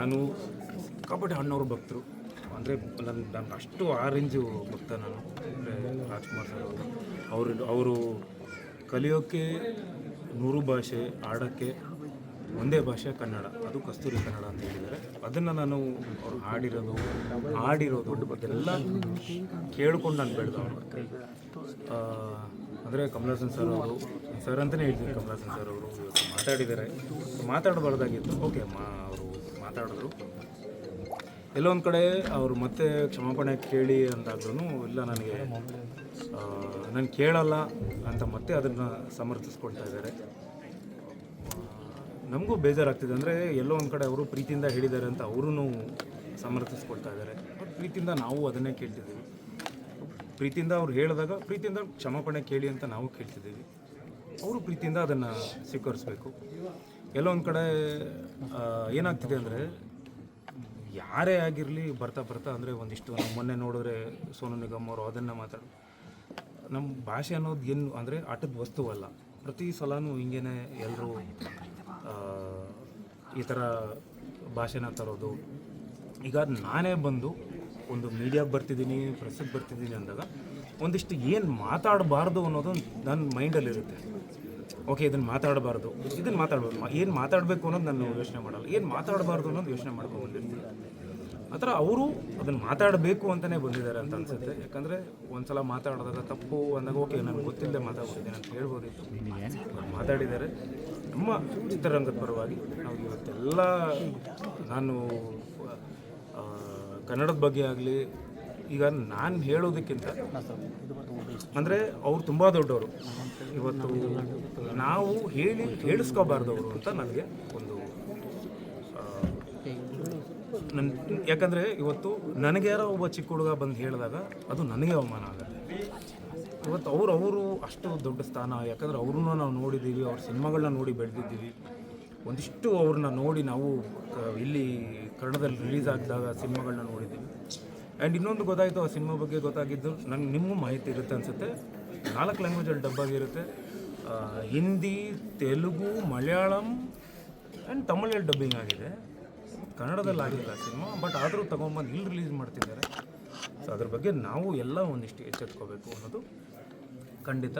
ನಾನು ಸಿಕ್ಕಾಪಟ್ಟೆ ಅಣ್ಣವ್ರ ಭಕ್ತರು. ಅಂದರೆ ನನ್ನ ನಾನು ಅಷ್ಟು ಆ ರೇಂಜು ಭಕ್ತ ನಾನು. ಅಂದರೆ ರಾಜ್ಕುಮಾರ್ ಸರ್ ಅವರು. ಅವರು ಅವರು ಕಲಿಯೋಕ್ಕೆ ನೂರು ಭಾಷೆ ಆಡೋಕ್ಕೆ ಒಂದೇ ಭಾಷೆ ಕನ್ನಡ. ಅದು ಕಸ್ತೂರಿ ಕನ್ನಡ ಅಂತ ಹೇಳಿದ್ದಾರೆ. ಅದನ್ನು ನಾನು ಅವ್ರು ಹಾಡಿರೋದು ಹಾಡಿರೋದು ಎಲ್ಲ ಕೇಳ್ಕೊಂಡು ನಾನು ಬೆಳೆದವನು ಅಂದರೆ ಕಮಲಾಸನ್ ಸರ್ ಅವರು, ಸರ್ ಅಂತಲೇ ಹೇಳ್ತೀನಿ ಕಮಲಾಸನ್ ಸರ್ ಅವರು. ಮಾತಾಡಿದ್ದಾರೆ. ಮಾತಾಡಬಾರ್ದಾಗಿತ್ತು. ಓಕೆ, ಮಾ ಅವರು ಮಾತಾಡಿದ್ರು. ಎಲ್ಲೋ ಒಂದು ಕಡೆ ಅವರು ಮತ್ತೆ ಕ್ಷಮಾಪಣೆ ಕೇಳಿ ಅಂದಾಗೂ ಇಲ್ಲ ನನಗೆ ನಾನು ಕೇಳಲ್ಲ ಅಂತ ಮತ್ತೆ ಅದನ್ನು ಸಮರ್ಥಿಸ್ಕೊಳ್ತಾ ಇದ್ದಾರೆ. ನಮಗೂ ಬೇಜಾರಾಗ್ತಿದೆ. ಅಂದರೆ ಎಲ್ಲೋ ಒಂದು ಕಡೆ ಅವರು ಪ್ರೀತಿಯಿಂದ ಹೇಳಿದ್ದಾರೆ ಅಂತ ಅವರು ಸಮರ್ಥಿಸ್ಕೊಳ್ತಾ ಇದ್ದಾರೆ. ಪ್ರೀತಿಯಿಂದ ನಾವು ಅದನ್ನೇ ಕೇಳ್ತಿದ್ದೀವಿ. ಪ್ರೀತಿಯಿಂದ ಅವ್ರು ಹೇಳಿದಾಗ ಪ್ರೀತಿಯಿಂದ ಕ್ಷಮಾಪಣೆ ಕೇಳಿ ಅಂತ ನಾವು ಕೇಳ್ತಿದ್ದೀವಿ. ಅವರು ಪ್ರೀತಿಯಿಂದ ಅದನ್ನು ಸ್ವೀಕರಿಸಬೇಕು. ಒಂದು ಕಡೆ ಏನಾಗ್ತಿದೆ ಅಂದರೆ, ಯಾರೇ ಆಗಿರಲಿ ಬರ್ತಾ ಬರ್ತಾ ಅಂದರೆ ಒಂದಿಷ್ಟು ನಾವು ಮೊನ್ನೆ ನೋಡಿದ್ರೆ ಸೋನು ನಿಗಮ್ ಅವರು ಅದನ್ನು ಮಾತಾಡಿ ನಮ್ಮ ಭಾಷೆ ಅನ್ನೋದು ಏನು ಅಂದರೆ ಆಟದ ವಸ್ತುವಲ್ಲ ಪ್ರತಿ ಸಲನೂ ಹಿಂಗೇನೆ ಎಲ್ಲರೂ ಈ ಥರ ಭಾಷೆನ ತರೋದು. ಈಗ ನಾನೇ ಬಂದು ಒಂದು ಮೀಡಿಯಾಗೆ ಬರ್ತಿದ್ದೀನಿ ಪ್ರೆಸ್ಸಿಗೆ ಬರ್ತಿದ್ದೀನಿ ಅಂದಾಗ ಒಂದಿಷ್ಟು ಏನು ಮಾತಾಡಬಾರ್ದು ಅನ್ನೋದು ನನ್ನ ಮೈಂಡಲ್ಲಿರುತ್ತೆ ಓಕೆ ಇದನ್ನು ಮಾತಾಡಬಾರ್ದು. ಇದನ್ನು ಮಾತಾಡ್ಬೋದು ಏನು ಮಾತಾಡಬೇಕು ಅನ್ನೋದು ನಾನು ಯೋಚನೆ ಮಾಡಲ್ಲ. ಏನು ಮಾತಾಡಬಾರ್ದು ಅನ್ನೋದು ಯೋಚನೆ ಮಾಡ್ಕೊಂಡು ಬಂದಿರ್ತೀನಿ ಆ ಥರ ಅವರು ಅದನ್ನು ಮಾತಾಡಬೇಕು ಅಂತಲೇ ಬಂದಿದ್ದಾರೆ ಅಂತ ಅನ್ಸುತ್ತೆ. ಯಾಕಂದರೆ ಒಂದ್ಸಲ ಮಾತಾಡಿದಾಗ ತಪ್ಪು ಅಂದಾಗ, ಓಕೆ, ನನಗೆ ಗೊತ್ತಿಲ್ಲದೆ ಮಾತಾಡ್ತಿದ್ದೀನಿ ಅಂತ ಹೇಳ್ಬೋದಿತ್ತು. ಮಾತಾಡಿದ್ದಾರೆ. ನಮ್ಮ ಚಿತ್ರರಂಗದ ಪರವಾಗಿ ನಾವು ಇವತ್ತೆಲ್ಲ ನಾನು ಕನ್ನಡದ ಬಗ್ಗೆ ಆಗಲಿ, ಈಗ ನಾನು ಹೇಳೋದಕ್ಕಿಂತ ಅಂದರೆ ಅವ್ರು ತುಂಬ ದೊಡ್ಡವರು. ಇವತ್ತು ನಾವು ಹೇಳಿ ಹೇಳಿಸ್ಕೋಬಾರ್ದು ಅವರು ಅಂತ ನನಗೆ ಒಂದು ನನ್ನ ಯಾಕಂದರೆ ಇವತ್ತು ನನಗೆ ಯಾರೋ ಒಬ್ಬ ಚಿಕ್ಕ ಹುಡುಗ ಬಂದು ಹೇಳಿದಾಗ ಅದು ನನಗೆ ಅವಮಾನ ಆಗುತ್ತೆ. ಇವತ್ತು ಅವ್ರು, ಅವರು ಅಷ್ಟು ದೊಡ್ಡ ಸ್ಥಾನ, ಯಾಕಂದರೆ ಅವ್ರನ್ನೂ ನಾವು ನೋಡಿದ್ದೀವಿ, ಅವ್ರ ಸಿನಿಮಾಗಳನ್ನ ನೋಡಿ ಬೆಳೆದಿದ್ದೀವಿ. ಒಂದಿಷ್ಟು ಅವ್ರನ್ನ ನೋಡಿ ನಾವು ಇಲ್ಲಿ ಕನ್ನಡದಲ್ಲಿ ರಿಲೀಸ್ ಆಗಿದಾಗ ಸಿನಿಮಾಗಳನ್ನ ನೋಡಿದ್ದೀವಿ. ಆ್ಯಂಡ್ ಇನ್ನೊಂದು ಗೊತ್ತಾಯಿತು, ಆ ಸಿನಿಮಾ ಬಗ್ಗೆ ಗೊತ್ತಾಗಿದ್ದು. ನಂಗೆ ನಿಮಗೂ ಮಾಹಿತಿ ಇರುತ್ತೆ ಅನಿಸುತ್ತೆ. ನಾಲ್ಕು ಲ್ಯಾಂಗ್ವೇಜಲ್ಲಿ ಡಬ್ ಆಗಿರುತ್ತೆ ಹಿಂದಿ, ತೆಲುಗು, ಮಲಯಾಳಂ ಆ್ಯಂಡ್ ತಮಿಳಲ್ಲಿ ಡಬ್ಬಿಂಗ್ ಆಗಿದೆ. ಕನ್ನಡದಲ್ಲಿ ಆಗಿಲ್ಲ ಸಿನಿಮಾ ಬಟ್ ಆದರೂ ತೊಗೊಂಬಂದು ಇಲ್ಲಿ ರಿಲೀಸ್ ಮಾಡ್ತಿದ್ದಾರೆ. ಸೊ ಅದ್ರ ಬಗ್ಗೆ ನಾವು ಎಲ್ಲ ಒಂದಿಷ್ಟು ಎಚ್ಚೆತ್ಕೋಬೇಕು ಅನ್ನೋದು ಖಂಡಿತ.